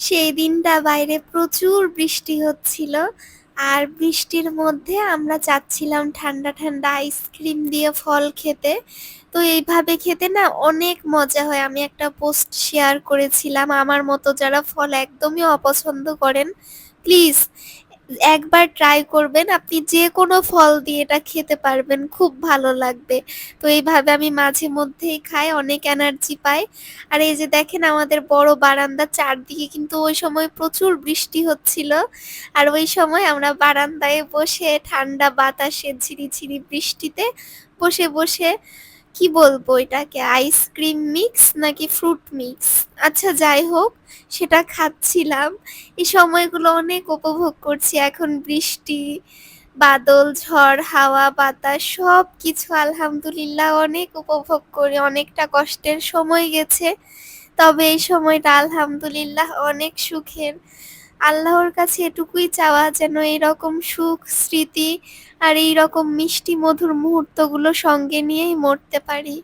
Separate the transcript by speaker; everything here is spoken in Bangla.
Speaker 1: সেই দিনটা বাইরে প্রচুর বৃষ্টি হচ্ছিল। আর বৃষ্টির মধ্যে আমরা চাচ্ছিলাম ঠান্ডা, ঠান্ডা আইসক্রিম দিয়ে ফল খেতে। তো এইভাবে খেতে না অনেক মজা হয়। আমি একটা পোস্ট শেয়ার করেছিলাম। আমার মতো যারা ফল একদমই অপছন্দ করেন, প্লিজ একবার ট্রাই করবেন। আপনি যে কোনো ফল দিয়ে এটা খেতে পারবেন। খুব ভালো লাগবে। তো এইভাবে আমি মাঝে মধ্যেই খাই, অনেক এনার্জি পাই। আর এই যে দেখেন আমাদের বড় বারান্দা চারদিকে কিন্তু ওই সময় প্রচুর বৃষ্টি হচ্ছিল। আর ওই সময় আমরা বারান্দায় বসে ঠান্ডা বাতাসে ঝিরিঝিরি বৃষ্টিতে বসে, বসে কি বলব এটাকে আইসক্রিম মিক্স নাকি ফ্রুট মিক্স? আচ্ছা যাই হোক সেটা খাচ্ছিলাম। এই সময়গুলো অনেক উপভোগ করছি। এখন বৃষ্টি, বাদল, ঝড়, হাওয়া, বাতাস সব কিছু আলহামদুলিল্লাহ অনেক উপভোগ করি। অনেকটা কষ্টের সময় গেছে। তবে এই সময়টা আলহামদুলিল্লাহ অনেক সুখের। আল্লাহর কাছে এটুকুই চাওয়া যেন এইরকম সুখ, স্মৃতি আর এইরকম মিষ্টি মধুর মুহূর্তগুলো সঙ্গে নিয়েই মরতে পারি।